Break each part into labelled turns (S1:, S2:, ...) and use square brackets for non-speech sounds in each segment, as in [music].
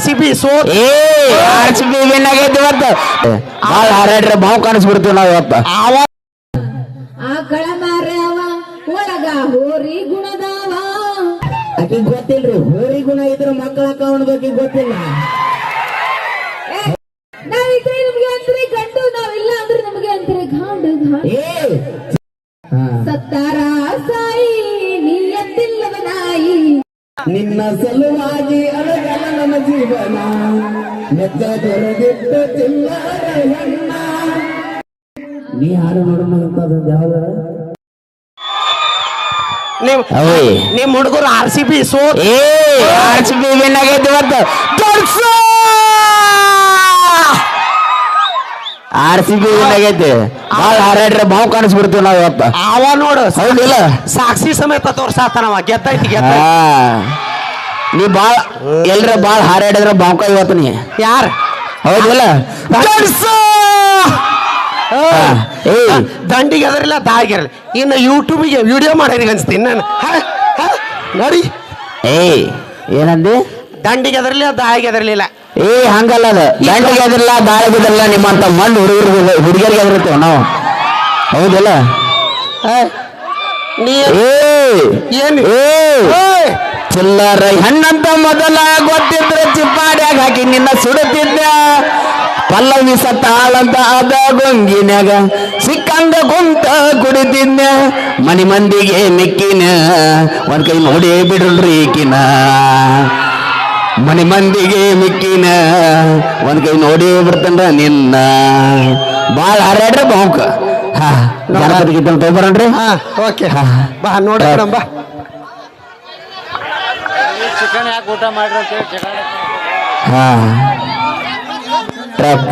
S1: R C B so
S2: ಏ! R C B win ಆಗೈತಿ ಇವತ್ತು. ಭಾಳ ಹಾರಾಡ್ರೆ ಬಾವು ಕಾಣಿಸ್ಬಿಡ್ತೀವಿ ನಾವು ಇವತ್ತು.
S3: ಆಕಳ ಮಾರ್ಯಾವ ಒಳಗ ಹೋರಿ ಗುಣದಾವ.
S4: ಆಕಿ ಗೊತ್ತಿಲ್ರಿ ಹೋರಿ ಗುಣ ಇದ್ರ ಮಕ್ಕಳ ಕಾವಣ ಬಗ್ಗೆ ಗೊತ್ತಿಲ್ಲ.
S3: ನಾವಿದ್ರೆ ನಿಮ್ಗೆ ಅಂತಾರೆ ಗಂಡು ನಾವಿಲ್ಲ ಅಂದ್ರೆ ನಮಗೆ ಅಂತಾರೆ ಗಾಂಡು ಗಾಂಡು. ಸತ್ತಾರ ಸಾಯಿ.
S4: ನಿನ್ನ ಸಲುವಾಗಿ ಅಳಗಲ ನನ್ನ ಜೀವನ. ನೆತ್ತ ತೊರೆದಿಟ್ಟು ಚಿಲ್ಲರ ಹೆಣ್ಣ. ನೀ ಹಾಡು ನೋಡೋಣ ಅಂತ ಯಾವ್ದಾರ
S1: ನಿಮ್ ನಿಮ್ ಹುಡುಗರು ಆರ್ ಸಿ ಬಿ ಸೋ
S2: ಏ ಆರ್ ಸಿ ಬಿ ವಿನ್ ಆಗೈತಿ ಇವತ್ತು ಆರ್ ಸಿ ಬಿ ಆಗೈತಿ ಭಾಳ ಹಾರಾಡ್ರೆ ಬಾವು ಕಾಣಿಸ್ಬಿಡ್ತೀವಿ ನಾವು
S1: ಅವ ನೋಡು
S2: ಹೌದಿಲ್ಲ?
S1: ಸಾಕ್ಷಿ ಸಮೇತ ತೋರ್ಸಾತನವ ಗೆದ್ದೈತಿ ಗೆದ್ದ
S2: ನೀ ಬಾಳ ಎಲ್ರ ಬಾಳ ಹಾರಾಡಿದ್ರೆ ಬಾವುಕ ಇವತ್ತು ನೀ.
S1: ಯಾರ?
S2: ಹೌದಿಲ್ಲ?
S1: ದಂಡಿಗೆ ಅದರಿಲ್ಲ ದಾಗಿರಲ್ಲ ಇನ್ನು ಯೂಟ್ಯೂಬಿಗೆ ವಿಡಿಯೋ ಮಾಡಿ ಅನ್ಸ್ತೀನಿ ನಾನು? ನೋಡಿ.
S2: ಏಯ್ ಏನಂದಿ?
S1: ದಂಡಿಗೆ ಅದರಲಿಲ್ಲ ದಾಯಿಗೆ ಅದರಲಿಲ್ಲ
S2: ಏ ಹಂಗಲ್ಲ ಅದು. ಗಂಟೆಗೆ ಅದ್ರಲ್ಲ ಅದರಲ್ಲ ನಿಮ್ಮಂತ ಮಣ್ಣು ಹುಡುಗರಿಗೆ ಹುಡುಗಿಯರಿಗೆ ಅದಿರ್ತೇವೆ ನಾವು? ಹೌದಲ್ಲ?
S1: ನೀ ಏನು!
S2: ಚಿಲ್ಲರ ಹೆಣ್ಣಂತ ಮೊದಲ ಗೊತ್ತಿದ್ರೆ ಚಿಪ್ಪಾಡ್ಯಾಗ ಹಾಕಿ ನಿನ್ನ ಸುಡುತ್ತಿದ್ದ. ಪಲ್ಲವಿ ಸತ್ತಾಳಂತ ಆದ ಗೊಂಗಿನಾಗ ಸಿಕ್ಕಂದ ಕುಂತ ಕುಡಿತಿದ್ನ ಮನಿ ಮಂದಿಗೆ ಮಿಕ್ಕಿನ ಒಂದ್ ಕೈ ನೋಡಿ ಬಿಡ್ರಿ ಈಕಿನ. ಮನಿ ಮಂದಿಗೆ ಮಿಕ್ಕಿನ. ಒಂದ್ ಕೈ ನೋಡಿ ಬಿಡ್ತಂಡ ನಿನ್ನ. ಬಾಳ ಹಾರಾಡ್ರಿ ಬಾವುಕ ಹಾ ಗಣಪತಿ ತಗೊಬರಣ್ರಿ.
S1: ಓಕೆ.
S2: ನೋಡಿ
S1: ಬಾ ನೋಡಿ ಬಾ.
S2: ಹಾ. ಟ್ರಪ್.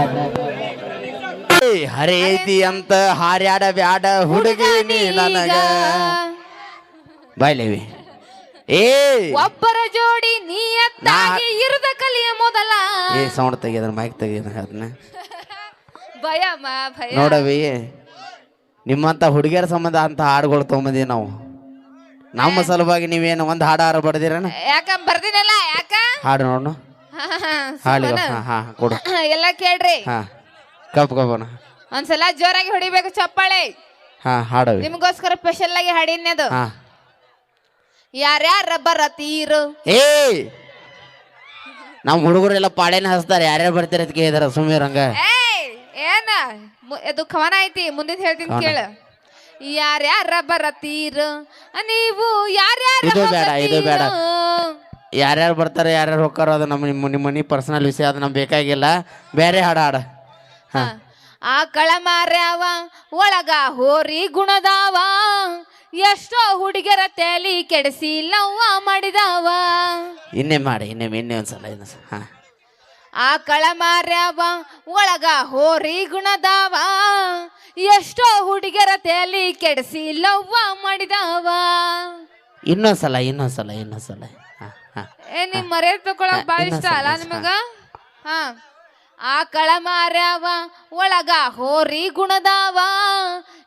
S2: ಹರೇತಿ ಅಂತ ಹಾರ್ಯಾಡ ಬ್ಯಾಡ ಹುಡುಗಿ ನೀ ನನಗ. ಬಾಯ್ಲೇವಿ. ಏ!
S3: ಒಬ್ಬರ ಜೋಡಿ ನೀಯತ್ತಾಗಿ ಇರದ ಕಲಿಯ ಮೊದಲ.
S2: ಏ ಸೌಂಡ್ ತೆಗಿಯೋದ್ರ ಮೈಕ್ ತೆಗಿಯೋದ್ರ ಅದನ್ನ. [laughs]
S3: ಭಯ ಮಾ ಭಯ.
S2: ನೋಡವಿ ನಿಮ್ಮಂತ ಹುಡುಗಿಯರ ಸಂಬಂಧ ಅಂತ ಹಾಡುಗಳು ತೊಗೊಂಬಂದಿ ನಾವು. ನಮ್ಮ ಸಲುವಾಗಿ ನೀವೇನು ಒಂದು ಹಾಡು ಹಾರ ಬಡ್ದಿರನ
S3: ಯಾಕ ಬರ್ದಿನಲ್ಲ ಯಾಕ?
S2: ಹಾಡು ನೋಡು ಹಾಡು ಹಾ ಕೊಡು.
S3: ಎಲ್ಲ ಕೇಳ್ರಿ.
S2: ಹಾ ಕಪ್ ಕಪ್ಪನ
S3: ಒಂದ್ಸಲ ಜೋರಾಗಿ ಹೊಡಿಬೇಕು ಚಪ್ಪಾಳೆ.
S2: ಹಾ ಹಾಡವಿ.
S3: ನಿಮಗೋಸ್ಕರ ಸ್ಪೆಷಲ್ ಆಗಿ ಹಾಡಿನದು
S2: ಹಾ.
S3: ಯಾರ್ಯಾರ ಬರತೀರು?
S2: ಏ ನಮ್ಮ ಹುಡುಗರೆಲ್ಲ ಪಾಡೇನ ಹಚ್ತಾರೆ ಯಾರ್ಯಾರು ಬರ್ತಾರೆ ಅದಕ್ಕೆ ಇದಾರ ಸುಮ್ಮನೆ ರಂಗ
S3: ಏಯ್ ಏನ? ಮು- ಇದು ಕವನ ಐತಿ ಮುಂದಿನ ಹೇಳ್ತೀನಿ ಕೇಳ. ಯಾರ್ಯಾರ ಬರತೀರು? ನೀವು ಯಾರ್ಯಾರ
S2: ಇದು ಬೇಡ, ಇದು ಬೇಡ.
S3: ಹೋಗತೀರು?
S2: ಯಾರ್ಯಾರು ಬರ್ತಾರೆ ಯಾರ್ಯಾರು ಹೋಗ್ತಾರೋ ಅದು ನಮ್ಮ ನಿಮ್ಮ ನಿಮ್ಮ ಮನೆ ಪರ್ಸನಲ್ ವಿಷಯ ಅದು ನಮ್ಗೆ ಬೇಕಾಗಿಲ್ಲ. ಬೇರೆ ಹಾಡು ಹಾಡ. ಹಾ.
S3: ಆಕಳ ಮಾರ್ಯಾವ ಒಳಗ ಹೋರಿ ಗುಣದಾವ. ಎಷ್ಟೋ ಹುಡುಗರ ತೇಲಿ ಕೆಡಿಸಿ ಲವ್ವ ಮಾಡಿದವ.
S2: ಇನ್ನೇ ಮಾಡಿ ಇನ್ನೇ ಇನ್ನೇ ಒಂದ್ಸಲ ಇನ್ನೊಂದ್ಸಲ ಹಾ.
S3: ಆಕಳ ಮಾರ್ಯಾವ ಒಳಗ ಹೋರಿ ಗುಣದಾವ. ಎಷ್ಟೋ ಹುಡುಗರ ತೇಲಿ ಕೆಡಿಸಿ ಲವ್ವ ಮಾಡಿದವ.
S2: ಇನ್ನೊಂದ್ಸಲ ಇನ್ನೊಂದ್ಸಲ ಇನ್ನೊಂದ್ಸಲ ಹಾ ಹಾ.
S3: ಏ ನಿಮ್ ಮರ್ಯಾದೆ ತಗೊಳಕ್ ಬಾಳ ಇಷ್ಟ ಅಲ್ಲ ನಿಮಗ? ಹಾ. ಆಕಳ ಮಾರ್ಯಾವ ಒಳಗ ಹೋರಿ ಗುಣದಾವ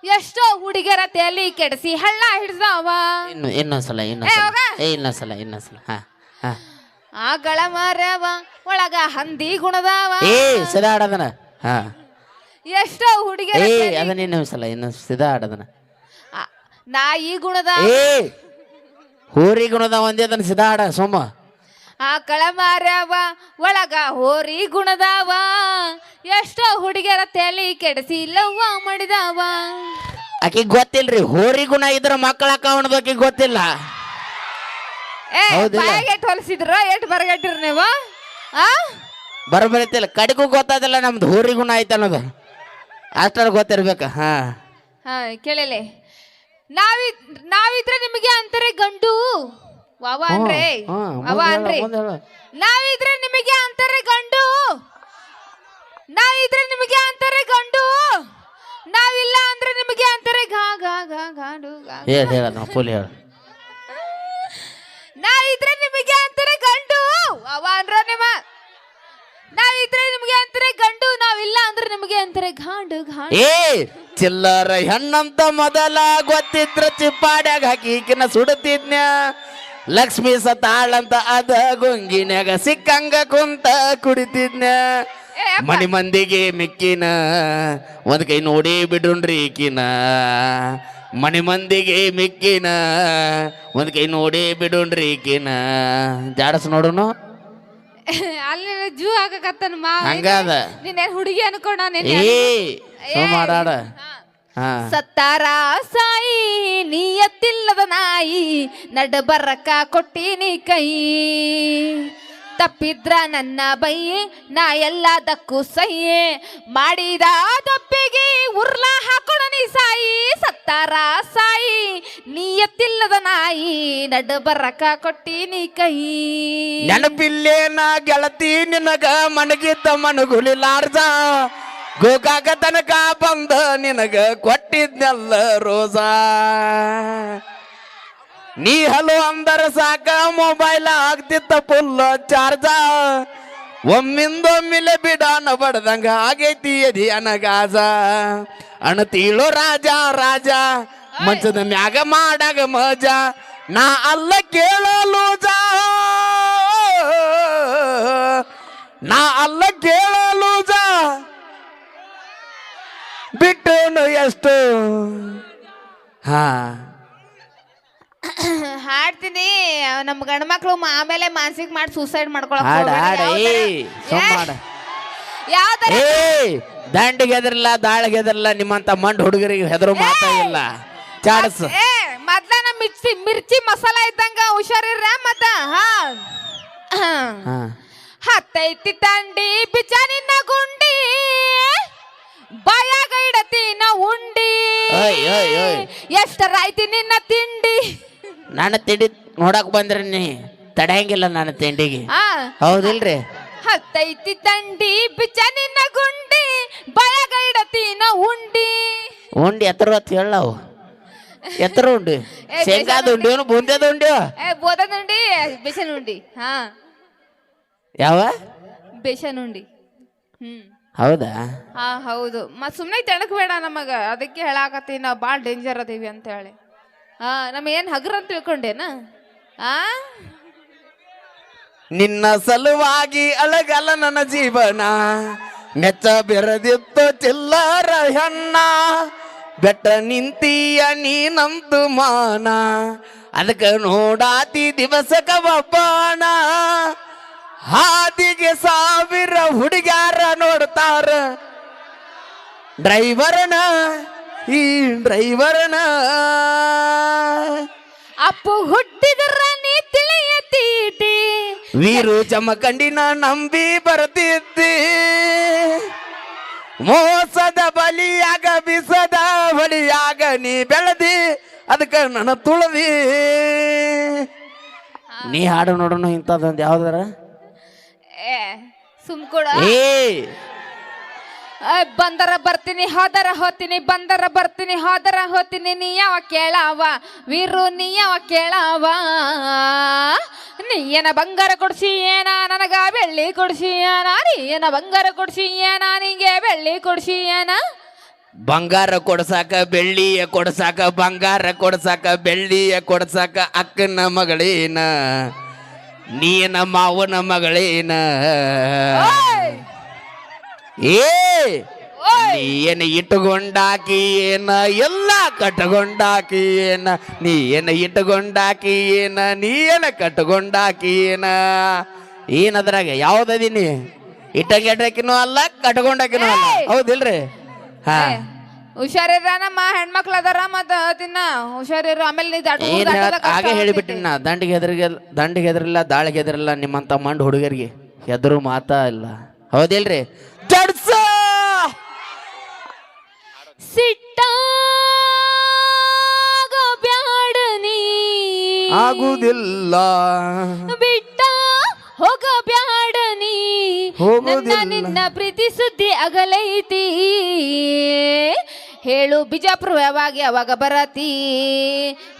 S3: ಎಷ್ಟೋ ಹುಡುಗರ ತಲಿ ಕೆಡಿಸಿ ಹಳ್ಳ ಹಿಡ್ದಾವ.
S2: ಇನ್ನು ಇನ್ನೊಂದ್ಸಲ ಇನ್ನೊಂದ್ಸಲ. ಏ ಇನ್ನೊಂದ್ಸಲ ಇನ್ನೊಂದ್ಸಲ. ಹಾ ಹಾ.
S3: ಆಕಳ ಮಾರ್ಯಾವ ಒಳಗ ಹಂದಿ ಗುಣದಾವ.
S2: ಏ ಸದಾ ಹಾಡದನ ಹಾ.
S3: ಎಷ್ಟೋ ಹುಡುಗರ
S2: ಏ
S3: ತೇಲಿ-
S2: ಅದನ್ನ ಇನ್ನೊಂದ್ಸಲ ಇನ್ನೊಂದ್ ಸಿದಾಡದನ ಹಾಡದನ
S3: ಆ, ನಾಯಿ ಗುಣದಾವ.
S2: ಏ ಹೋರಿ ಗುಣದ ಒಂದೇ ಅದನ್ನ ಸಿದಾ ಸೋಮ.
S3: ಆಕಳ ಮಾರ್ಯಾವ ಒಳಗ ಹೋರಿ ಗುಣದಾವ. ಎಷ್ಟೋ ಹುಡುಗಿಯರ ತಲೆ ಕೆಡಿಸಿ ಲವ್ವ ಮಾಡಿದಾವ.
S2: ಆಕಿ ಗೊತ್ತಿಲ್ರಿ ಹೋರಿ ಗುಣ ಇದ್ರ ಮಕ್ಕಳ ಕಾವಣದ ಗೊತ್ತಿಲ್ಲ.
S3: ಏ
S2: ಹೌದಿಲ್ಲ?
S3: ಬಾಯಿಗೆ ಎಟ್ ಹೊಲಿಸಿದ್ರ ಎಟ್ ಬರಗಟ್ಟಿರ್ ನೀವು? ಆ?
S2: ಬರಬರಿತಿಲ್ಲ ಕಡಿಗೂ ಗೊತ್ತಾದಿಲ್ಲ ನಮ್ದು ಹೋರಿ ಗುಣ ಐತೆ ಅನ್ನೋದು. ಅಷ್ಟರ ಗೊತ್ತಿರ್ಬೇಕ ಹಾ.
S3: ಹಾ ಕೇಳಲೆ. ನಾವಿ ನಾವಿದ್ರೆ ನಿಮಗೆ ಅಂತಾರೆ ಗಂಡು. ವಾವ ಅನ್ರಿ?
S2: ಹಾ, ಮುಂದ್ ಹೇಳು,
S3: ಅನ್ರಿ?
S2: ಮುಂದ್ ಹೇಳು.
S3: ನಾವಿದ್ರೆ ನಿಮಗೆ ಅಂತಾರೆ ಗಂಡು. ನಾವಿದ್ರೆ ನಿಮಗೆ ಅಂತಾರೆ ಗಂಡು. ನಾವಿಲ್ಲ ಅಂದ್ರೆ ನಿಮಗೆ ಅಂತಾರೆ ಗಾ ಗಾ ಗಾ ಗಾಂಡು ಗಾ
S2: ಹೇಳ ಹೇಳ ನಾವು ಫುಲ್ ಹೇಳ.
S3: ನಾವಿದ್ರೆ ನಿಮಗೆ ಅಂತಾರೆ ಗಂಡು. ಅವ ಅಂದ್ರೆ ನಿಮ್ಮ. ನಾವಿದ್ರೆ ನಿಮಗೆ ಅಂತಾರೆ ಗಂಡು. ನಾವಿಲ್ಲ ಅಂದ್ರೆ ನಿಮಗೆ ಅಂತಾರೆ ಗಾಂಡು ಗಾಂಡು
S2: ಏ ಚಿಲ್ಲರ ಹೆಣ್ಣಂತ ಮೊದಲ ಗೊತ್ತಿದ್ರ ಚಿಪ್ಪಾಡ್ಯಾಗ ಹಾಕಿ ಈಕಿನ ಸುಡುತ್ತಿದ್ನ್ಯ? ಲಕ್ಷ್ಮಿ ಸತಾಳಂತ ಅದ ಗುಂಗಿನ್ಯಾಗ ಸಿಕ್ಕಂಗ ಕುಂತ ಕುಡಿತಿದ್ನ. ಮನಿ ಮಂದಿಗೆ ಮಿಕ್ಕಿನ ಒಂದ್ ಕೈ ನೋಡಿ ಬಿಡ್ರಿ ಈಕಿನ. ಮನಿ ಮಂದಿಗೆ ಮಿಕ್ಕಿನ ಒಂದ್ ಕೈ ನೋಡಿ ಬಿಡ್ರಿ ಈಕಿನ. ಜಾಡಸ್ ನೋಡುನು?
S3: ಅಲ್ಲಿ ಜೂ ಹಾಕಕತ್ತನ
S2: ಹಂಗಾದ?
S3: ಹುಡುಗಿ ಅನ್ಕೊಂಡ
S2: ಏ
S3: ಸತ್ತಾರ ಸಾಯಿ ನೀಯತ್ತಿಲ್ಲದ ನಾಯಿ ನಡ ಬರಕ ಕೊಟ್ಟಿನಿ ಕೈ. ತಪ್ಪಿದ್ರ ನನ್ನ ಬೈ ನಾ ಎಲ್ಲದಕ್ಕೂ ಸಹಿ ಮಾಡಿದ ತಪ್ಪಿಗೆ ಉರ್ಲ ಹಾಕೋಣ ನೀ ಸಾಯಿ. ಸತ್ತಾರ ಸಾಯಿ ನೀ ಎತ್ತಿಲ್ಲದ ನಾಯಿ ನಡ ಬರಕ ಕೊಟ್ಟಿನಿ ಕೈ.
S2: ನಾ ಗೆಳತಿ ನಿನಗ ಮನಗಿದ್ದ ಮನಗುಲಿಲಾರ್ದ. ಗೋಕಾಕ ತನಕ ಬಂದ ನಿನಗ ಕೊಟ್ಟಿದ್ನೆಲ್ಲ ರೋಸಾ ನೀ ಹಲೋ ಅಂದರ ಸಾಕ ಮೊಬೈಲ್ ಆಗ್ತಿತ್ತ ಫುಲ್ ಚಾರ್ಜ ಒಮ್ಮಿಂದೊಮ್ಮಿಲೆ ಬಿಡಾನ ಬಡ್ದಂಗ ಆಗೈತಿ ಎದಿ ಅನಗಾಜ. ಅಣತೀಳೋ ರಾಜ ರಾಜ, ಮಂಚದ ಮ್ಯಾಗ ಮಾಡಾಗ ಮಜ. ನಾ ಅಲ್ಲ ಕೇಳಲು ಜಾ ನಾ ಅಲ್ಲ ಕೇಳಲು ಜಾ ಬಿಟ್ಟನು ಎಷ್ಟು? ಹಾ. [coughs]
S3: ಹಾಡ್ತೀನಿ. ನಮ್ ಗಂಡ ಮಕ್ಳು ಆಮೇಲೆ ಮಾನಸಿಕ ಮಾಡಿ ಸೂಸೈಡ್ ಮಾಡ್ಕೊಳಕ್
S2: ಹಾಡ. ಹಾಡ.
S3: ಗೆದ್ರಲ್ಲ
S2: ಏ ಸುಮ್ ಮಾಡ
S3: ಯಾವ್ದರ
S2: ಏ ದಂಡಿಗೆ ಹೆದರ್ಲ್ಲ ದಾಳಿಗೆ ಹೆದರ್ಲ್ಲ ನಿಮ್ಮಂತ ಮಂಡ್ ಹುಡುಗರಿಗೆ ಹೆದರು ಮಾತಾ ಇಲ್ಲ. ಚಾಡಸ್.
S3: ಏ ಮೊದ್ಲ ನಮ್ ಮಿರ್ಚಿ ಮಿರ್ಚಿ ಮಸಾಲ ಇದ್ದಂಗ ಹುಷಾರಿರ ಮತ್ತ? ಹಾ.
S2: ಹಾ.
S3: ಹತ್ತೈತಿ ತಂಡಿ ಬಿಚಾನಿನ ಗುಂಡಿ. ಬಾಯಾಗ ನಾ ಉಂಡಿ.
S2: ಓಯ್, ಓಯ್, ಓಯ್.
S3: ಎಷ್ಟರಾಯ್ತಿ ನಿನ್ನ ತಿಂಡಿ?
S2: ನನ್ನ ತಿಂಡಿ ನೋಡಕ್ ಬಂದ್ರಿ ನೀ ತಡೆಯಂಗಿಲ್ಲ ನನ್ನ ತಿಂಡಿಗೆ.
S3: ಆ.
S2: ಹೌದಿಲ್ರಿ?
S3: ಹತ್ತೈತಿ ತಂಡಿ ಬಿಚ್ಚ ನಿನ್ನ ಗುಂಡಿ. ಬಾಯಾಗ ನಾ ಉಂಡಿ.
S2: ಉಂಡಿ ಎತ್ತರ ಹೊತ್ತು ಹೇಳವು ಎತ್ತರ ಉಂಡಿ. ಶೇಂಗಾದ ಉಂಡಿ ಬೂಂದ್ಯದ ಉಂಡಿ?
S3: ಏ ಬೋದದ ಉಂಡಿ ಬೇಸನ್ ಉಂಡಿ. ಹಾ.
S2: ಯಾವ?
S3: ಬೇಸನ್ ಉಂಡಿ. ಹ್ಮ್.
S2: ಹೌದಾ?
S3: ಹಾ ಹೌದು. ಮತ್ ಸುಮ್ನೆ ತೆಣಕ್ ಬೇಡ ನಮಗ. ಅದಕ್ಕೆ ಹೇಳಾಕತ್ತಿ ನಾವು ಭಾಳ ಡೇಂಜರ್ ಅದೀವಿ ಅಂತ ಹೇಳಿ ಹಾ ನಮ್ ಏನ್ ಹಗ್ರ ಅಂತ ತಿಳ್ಕೊಂಡೇನ? ಆ?
S2: ನಿನ್ನ ಸಲುವಾಗಿ ಅಳಗಲ್ಲ ನನ್ನ ಜೀವನ. ನೆಚ್ಚ ಬೆರೆದಿತ್ತು ಚಿಲ್ಲರ ಹೆಣ್ಣ. ಬೆಟ್ಟ ನಿಂತೀಯ ನೀನಂತು ಮಾನ. ಅದಕ್ಕೆ ನೋಡಾತಿ ದಿವಸಕ ಒಬ್ಬನ. ಹಾದಿಗೆ ಸಾವಿರ ಹುಡುಗ್ಯಾರ ನೋಡ್ತಾರ. ಡ್ರೈವರ್ನ ಈ ಡ್ರೈವರ್ನ.
S3: ಅಪ್ಪು ಹುಟ್ಟಿದ್ರ ನೀ ತಿಳಿಯ ತೀಟಿ
S2: ವೀರು ಜಮಖಂಡಿನ ನಂಬಿ ಬರ್ತಿದ್ದಿ ಮೋಸದ ಬಲಿಯಾಗ ಬಿಸದ ಬಲಿಯಾಗ ನೀ ಬೆಳದಿ ಅದಕ್ಕೆ ನನ್ನ ತುಳದಿ. ನೀ ಹಾಡು ನೋಡೋಣ ಇಂಥದ್ದೊಂದು ಯಾವ್ದಾರ?
S3: ಏ ಸುಮ್ ಕೂಡ.
S2: ಏ.
S3: ಬಂದರ ಬರ್ತೀನಿ ಹೋದರ ಹೋತೀನಿ ಬಂದರ ಬರ್ತೀನಿ ಹೋದರ ಹೋತೀನಿ ನೀ ಯಾವ ಕೇಳಾವ? ವೀರು ನೀ ಯಾವ ಕೇಳಾವ? ನೀ ಏನ ಬಂಗಾರ ಕೊಡ್ಸಿ ಏನ ನನಗ ಬೆಳ್ಳಿ ಕೊಡ್ಸಿ ಏನ? ನೀ ಏನ ಬಂಗಾರ ಕೊಡ್ಸಿ ಏನ ನಿಂಗೆ ಬೆಳ್ಳಿ ಕೊಡ್ಸಿ ಏನ?
S2: ಬಂಗಾರ ಕೊಡ್ಸಾಕ ಬೆಳ್ಳಿಯ ಕೊಡ್ಸಾಕ ಬಂಗಾರ ಕೊಡ್ಸಾಕ ಬೆಳ್ಳಿಯ ಕೊಡ್ಸಾಕ ಅಕ್ಕನ ಮಗಳೇನ? ನೀನ ಮಾವನ ಮಗಳೇನ?
S3: ಏಯ್
S2: ಏ! ನೀ ಏನ ಇಟ್ಟುಕೊಂಡಾಕಿ ಏನ ಎಲ್ಲ ಕಟ್ಟುಕೊಂಡಾಕಿ ಏನ ನೀ ಏನ ಇಟ್ಟುಕೊಂಡಾಕಿ ಏನ ನೀ? ಏನ ಕಟ್ಟುಕೊಂಡಾಕಿ ಏನ ಏನದ್ರಾಗ ಯಾವ್ದದೀನಿ ಇಟ್ಟಂಗೆಟಕಿನೂ ಅಲ್ಲ. ಕಟ್ಕೊಂಡಾಕಿನೂ ಅಲ್ಲ! ಹೌದಿಲ್ರಿ? ಹಾ.
S3: ಏ, ಹುಷಾರಿರ ನಮ್ಮ ಹೆಣ್ಮಕ್ಳು ಅದಾರ ಮತ್ತ ತಿನ್ನ ಹುಷಾರಿರು. ಆಮೇಲೆ
S2: ಏನ್ ಹೇಳ ಹಾಗೆ ಹೇಳಿಬಿಟ್ಟಿನ ನಾ. ದಂಡಿಗೆ ಹೆದರಿಗೆ ದಂಡಿಗೆ ಹೆದರಿಲ್ಲ ದಾಳಿಗೆ ಹೆದರಿಲ್ಲ ನಿಮ್ಮಂತ ಮಂಡ್ ಹುಡುಗರಿಗೆ ಹೆದರು ಮಾತಾ ಇಲ್ಲ. ಹೌದಿಲ್ರಿ? ಜಡ್ಸ!
S3: ಸಿಟ್ಟಾಗ ಬ್ಯಾಡ ನೀ
S2: ಆಗುದಿಲ್ಲ.
S3: ಬಿಟ್ಟ ಹೋಗ ಬ್ಯಾಡ ನೀ
S2: ಹೋಗೋದಿಲ್ಲ.
S3: ನನ್ನ ನಿನ್ನ ಪ್ರೀತಿ ಸುದ್ದಿ ಅಗಲೈತಿ. ಹೇಳು ಬಿಜಾಪುರ ಯಾವಾಗ ಯಾವಾಗ ಬರತಿ?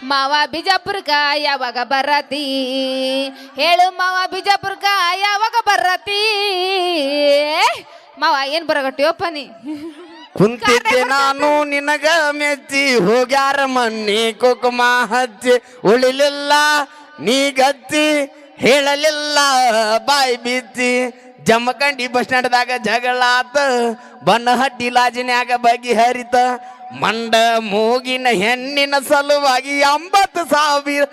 S3: ಮಾವ ಬಿಜಾಪುರಕ ಯಾವಾಗ ಬರತಿ? ಹೇಳು ಮಾವ ಬಿಜಾಪುರಕ ಯಾವಾಗ ಬರತಿ? ಮಾವ, ಏನ್ ಬರಗಟ್ಟಿಯಪ್ಪ ನೀ?
S2: ಕುಂತಿದ್ದೆ ನಾನು ನಿನಗ ಮೆಚ್ಚಿ, ಹೋಗ್ಯಾರ ಮಣ್ಣಿ ಕುಕುಮ ಹಚ್ಚಿ, ಉಳಿಲಿಲ್ಲ, ನೀ ಗತ್ತಿ ಹೇಳಲಿಲ್ಲ. ಬಾಯಿ ಬಿತ್ತಿ ಜಮಖಂಡಿ ಬಸ್ ಸ್ಟ್ಯಾಂಡ್ದಾಗ ಬಣ್ಣ ಹಟ್ಟಿ ಲಾಜಿನ್ಯಾಗ ಬಗೆಹರಿತ ಮಂಡ ಮೂಗಿನ ಹೆಣ್ಣಿನ ಸಲುವಾಗಿ ಎಂಬತ್ತು ಸಾವಿರ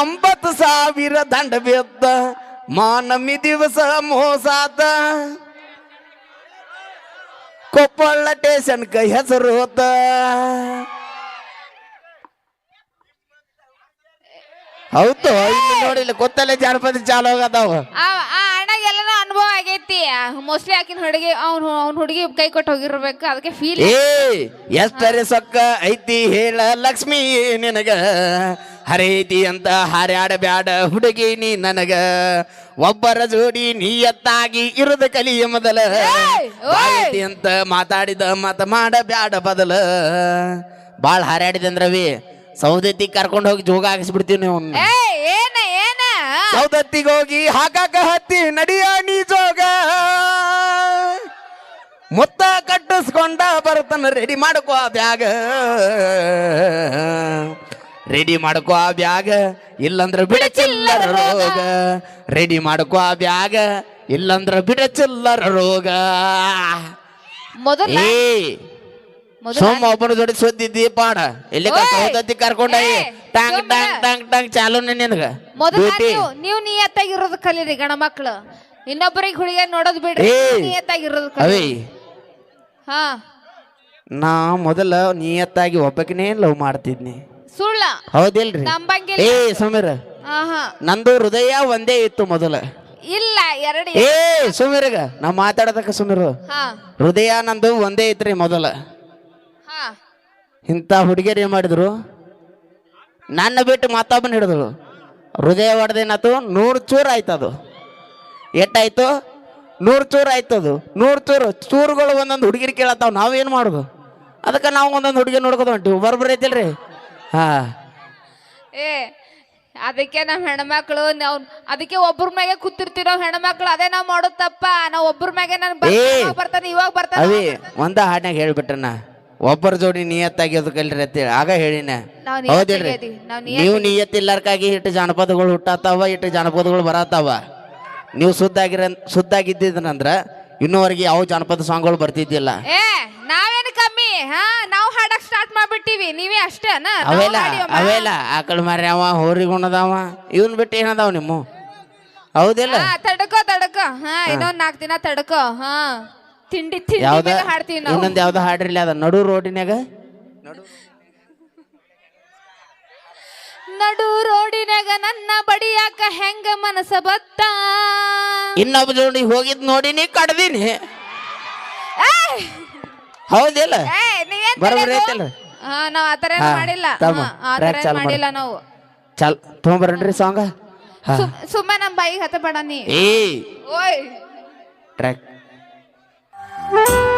S2: ಎಂಬತ್ತು ಸಾವಿರ ದಂಡ ಬಿತ್ತ. ಮಾನಮಿ ದಿವಸ ಮೋಸಾತ ಕೊಪ್ಪಳ ಸ್ಟೇಷನ್ ಕೈ ಹೆಸರು ಹೋತ. ಹೌದು ಇಲ್ಲಿ ನೋಡಿಲ್ಲ ಗೊತ್ತಲ್ಲೇ ಜಾನಪದ ಚಾಲು ಹೋಗದಾವ.
S3: ಆ ಆ ಅಣ್ಣಗೆ ಎಲ್ಲಾನು ಅನುಭವ ಆಗೈತಿ. ಮೋಸ್ಟ್ಲಿ ಆಕಿನ ಹುಡುಗಿ ಅವ್ನ ಅವ್ನ ಹುಡುಗಿ ಕೈ ಕೊಟ್ಟು ಹೋಗಿರ್ಬೇಕು. ಅದಕ್ಕೆ ಫೀಲ್
S2: ಏ ಎಷ್ಟರೆ ಸೊಕ್ಕ ಐತಿ ಹೇಳ ಲಕ್ಷ್ಮಿ ನಿನಗ. ಹರೈತಿ ಅಂತ ಹಾರ್ಯಾಡ ಬ್ಯಾಡ ಹುಡುಗಿ ನೀ ನನಗ. ಒಬ್ಬರ ಜೋಡಿ ನೀಯತ್ತಾಗಿ ಇರುದ ಕಲಿಯ ಮೊದಲ! ಬಾಯೈತಿ ಅಂತ ಮಾತಾಡಿದ ಮತ ಮಾಡ ಬ್ಯಾಡ ಬದಲ. ಬಾಳ ಹಾರ್ಯಾಡಿದೆ ಅಂದ್ರವಿ. ಸೌದತ್ತಿ ಕರ್ಕೊಂಡು ಹೋಗಿ ಜೋಗ ಹಾಕಿಸ್ಬಿಡ್ತೀವಿ ನೀವು
S3: ಏ ಏನ ಏನ?
S2: ಸೌದತ್ತಿಗೆ ಹೋಗಿ ಹಾಕಾಕ ಹತ್ತಿ ನಡಿಯ ನೀ ಜೋಗ. ಮುತ್ತ ಕಟ್ಟಿಸ್ಕೊಂಡ ಬರ್ತಾನ ರೆಡಿ ಮಾಡ್ಕೋ ಆ ಬ್ಯಾಗ. ರೆಡಿ ಮಾಡ್ಕೋ ಆ ಬ್ಯಾಗ. ಇಲ್ಲಂದ್ರ ಬಿಡ ಚಿಲ್ಲರ ರೋಗ. ರೆಡಿ ಮಾಡ್ಕೋ ಆ ಬ್ಯಾಗ. ಇಲ್ಲಂದ್ರ ಬಿಡ ಚಿಲ್ಲರ ರೋಗ.
S3: ಮೊದಲ
S2: ಏ
S3: ಮೊದಲ
S2: ಸೋಮ ಒಬ್ಬನ ಜೋಡಿ ಸುದ್ದಿ ಪಾಡ. ಇಲ್ಲಿ ಕರ್ಕೊಂಡಿ
S3: ಕರ್ಕೊಂಡ
S2: ಟಾಂಗ್ ಟಾಂಗ್ ಟಾಂಗ್ ಟಾಂಗ್ ಚಾಲು ನಿನಗ.
S3: ಮೊದಲು ನೀವು ಇರೋದು ನಿಯತ್ತಾಗಿರೋದು ಕಲೀರಿ ಗಣ ಮಕ್ಳು. ಇನ್ನೊಬ್ಬರಿಗೆ ಹುಡುಗ ನೋಡೋದು ಬಿಡ್ರಿ. ನಿಯತ್ತಾಗಿರೋದು ಕಲಿ ಹಾ.
S2: ನಾ ಮೊದಲ ನಿಯತ್ತಾಗಿ ಒಬ್ಬಕಿನೇ ಲವ್ ಮಾಡ್ತಿದ್ನಿ.
S3: ಸುಳ್ಳ.
S2: ಹೌದಿಲ್ರಿ? ಏ ಸುಮೀರ್. ನಂದು ಹೃದಯ ಒಂದೇ ಇತ್ತು ಮೊದಲ.
S3: ಇಲ್ಲ ಎರಡು
S2: ಏ ಸುಮೀರ್ಗ ನಾ ಮಾತಾಡದಕ್ಕ ಸುಮೀರ್. ಹೃದಯ ನಂದು ಒಂದೇ ಇತ್ರಿ ಮೊದಲ. ಇಂಥ ಹುಡುಗಿಯರು ಏನು ಮಾಡಿದರು? ನನ್ನ ಬಿಟ್ಟು ಮತ್ತೊಬ್ಬನ ಹಿಡಿದಳು ಹೃದಯ ಹೊಡೆದೇನಾಯ್ತು ನೂರು ಚೂರು ಆಯ್ತದು. ಎಟ್ಟಾಯ್ತು? ನೂರು ಚೂರು ಆಯ್ತದು ನೂರು ಚೂರು. ಚೂರುಗಳು ಒಂದೊಂದು ಹುಡುಗಿರು ಕೇಳತ್ತಾವ. ನಾವೇನು ಮಾಡೋದು? ಅದಕ್ಕೆ ನಾವು ಒಂದೊಂದು ಹುಡುಗಿ ನೋಡ್ಕೋದು ಹೊಂಟಿವಿ. ಬರೋಬ್ಬರಿ ಐತಿಲ್ರಿ? ಹಾ.
S3: ಏ ಅದಕ್ಕೆ ನಮ್ಮ ಹೆಣ್ಮಕ್ಳು ನಾವ್ ಅದಕ್ಕೆ ಒಬ್ರ ಮ್ಯಾಗೆ ಕೂತಿರ್ತೀವಿ. ನಾವು ಹೆಣ್ಮಕ್ಳು ಅದೇ ನಾವು ಮಾಡೋ ತಪ್ಪ. ನಾವು ಒಬ್ರ ಮ್ಯಾಗೆ ನಾನು
S2: ಏ.
S3: ಬರ್ತಾನೆ ಇವಾಗ ಬರ್ತಾನೆ
S2: ಅವೇ ಒಂದ ಹಾಡ್ನಾಗ ಹೇಳ್ಬಿಟ್ರನ. ಒಬ್ಬರ ಜೋಡಿ ನಿಯತ್ತಾಗಿ ಕಲ್ರಿ ಅಂತೇಳಿ ಆಗ ಹೇಳಿನ.
S3: ನಾವ್
S2: ಹೌದಿಲ್ರಿ
S3: ನೀವು
S2: ನಿಯತ್ತಿಲ್ಲಾರ್ಕಾಗಿ ಇಟ್ಟು ಜಾನಪದಗಳು ಹುಟ್ಟಾತಾವ ಇಟ್ಟು ಜಾನಪದಗಳು ಬರತ್ತಾವ ನೀವು ಸುದ್ದಾಗಿರ ಸುದ್ದಾಗಿದ್ದಿದ್ರಂದ್ರ ಇನ್ನೂವರೆಗೆ ಯಾವ ಜಾನಪದ ಸಾಂಗ್ಗಳು ಬರ್ತಿದ್ದಿಲ್ಲ.
S3: ಏ ನಾವೇನು ಕಮ್ಮಿ? ಹಾ ನಾವ್ ಹಾಡಕ್ ಸ್ಟಾರ್ಟ್ ಮಾಡ್ಬಿಟ್ಟಿವಿ. ನೀವೇ ಅಷ್ಟೇ
S2: ಅವೆಲ್ಲ ಅವೆಲ್ಲ ಆಕಳ ಮಾರಿ ಅವ ಹೋರಿಗುಣದವ ಇವನ್ ಬಿಟ್ಟು ಏನದಾವ ನಿಮ್ಮ? ಹೌದಿಲ್ಲ?
S3: ಹಾ ತಡ್ಕೋ ತಡ್ಕೋ. ಹಾ ಇನ್ನೊಂದ್ ನಾಲ್ಕು ದಿನ ತಡ್ಕೋ. ಹಾ. ತಿಂಡಿ ತಿಂಡಿ
S2: ಯಾವ್ದ?
S3: ಮ್ಯಾಗ ಹಾಡ್ತೀವಿ ನಾವು.
S2: ಇನ್ನೊಂದ್ ಯಾವ್ದ ಹಾಡ್ರಿಲ್ಲ ಅದ? ನಡು ರೋಡಿನಾಗ
S3: ನಡು ರೋಡಿನಾಗ ನನ್ನ ಬಡಿಯಾಕ ಹೆಂಗ ಮನಸ ಬತ್ತ?
S2: ಇನ್ನೊಬ್ಬ ಜೋಡಿ ಹೋಗಿದ್ ನೋಡಿನಿ ಕಡ್ದೀನಿ.
S3: ಏಯ್!
S2: ಹೌದಿಲ್ಲ?
S3: ಏಯ್, ನೀ ಏನ್
S2: ಬರೋಬ್ಬರಿ
S3: ತಲೆಗೋ?
S2: ಐತಲ್ಲ?
S3: ಹಾ ನಾವ್ ಆತರ ಏನ್
S2: ಹಾ,
S3: ಮಾಡಿಲ್ಲ.
S2: ತಮ್ಮ,
S3: ಹಾ, ಆ
S2: track
S3: ಏನ್
S2: ಚಾಲು ಮಾಡು.
S3: ಮಾಡಿಲ್ಲ ನಾವು.
S2: ಚಲ್ ತೊಗೊಂಬರನ್ರಿ ಸಾಂಗ. ಹಾ.
S3: ಸುಮ್ಮನೆ ನಮ್ ಬಾಯಿಗೆ ಹತ್ತ ಬೇಡ ನೀ.
S2: ಏ.
S3: ಓಯ್.
S2: ಟ್ರ್ಯಾಕ್. Thank you.